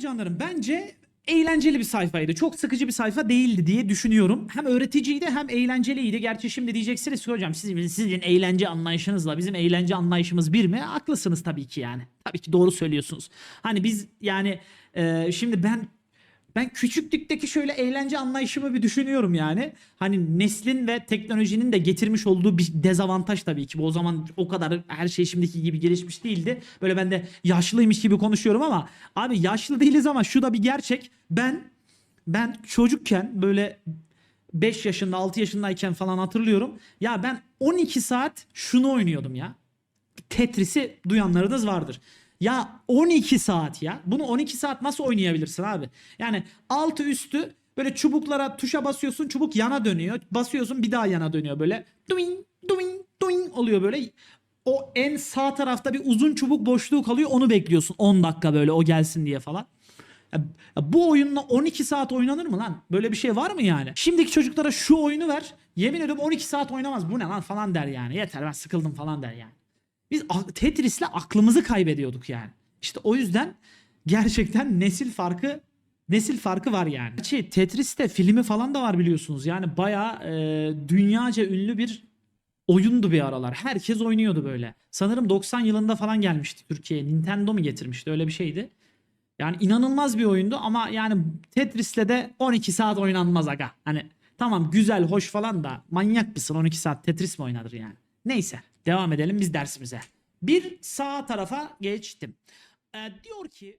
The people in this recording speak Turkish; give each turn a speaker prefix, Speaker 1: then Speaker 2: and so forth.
Speaker 1: canlarım bence eğlenceli bir sayfaydı. Çok sıkıcı bir sayfa değildi diye düşünüyorum. Hem öğreticiydi hem eğlenceliydi. Gerçi şimdi diyeceksiniz ki hocam sizin, sizin eğlence anlayışınızla bizim eğlence anlayışımız bir mi? Haklısınız tabii ki yani. Tabii ki doğru söylüyorsunuz. Hani biz yani e, şimdi ben ben küçüklükteki şöyle eğlence anlayışımı bir düşünüyorum yani. Hani neslin ve teknolojinin de getirmiş olduğu bir dezavantaj tabii ki. Bu o zaman o kadar her şey şimdiki gibi gelişmiş değildi. Böyle ben de yaşlıymış gibi konuşuyorum ama abi yaşlı değiliz ama şu da bir gerçek. Ben ben çocukken böyle 5 yaşında 6 yaşındayken falan hatırlıyorum. Ya ben 12 saat şunu oynuyordum ya. Tetris'i duyanlarınız vardır. Ya 12 saat ya. Bunu 12 saat nasıl oynayabilirsin abi? Yani altı üstü böyle çubuklara tuşa basıyorsun çubuk yana dönüyor. Basıyorsun bir daha yana dönüyor böyle. Duing duing duing oluyor böyle. O en sağ tarafta bir uzun çubuk boşluğu kalıyor onu bekliyorsun 10 dakika böyle o gelsin diye falan. Ya, bu oyunla 12 saat oynanır mı lan? Böyle bir şey var mı yani? Şimdiki çocuklara şu oyunu ver. Yemin ediyorum 12 saat oynamaz. Bu ne lan falan der yani. Yeter ben sıkıldım falan der yani. Biz Tetris'le aklımızı kaybediyorduk yani. İşte o yüzden gerçekten nesil farkı nesil farkı var yani. Şey, Tetris'te filmi falan da var biliyorsunuz. Yani bayağı e, dünyaca ünlü bir oyundu bir aralar. Herkes oynuyordu böyle. Sanırım 90 yılında falan gelmişti Türkiye'ye. Nintendo mu getirmişti öyle bir şeydi. Yani inanılmaz bir oyundu ama yani Tetris'le de 12 saat oynanmaz aga. Hani tamam güzel hoş falan da manyak mısın 12 saat Tetris mi oynanır yani? Neyse devam edelim biz dersimize. Bir sağ tarafa geçtim. Ee, diyor ki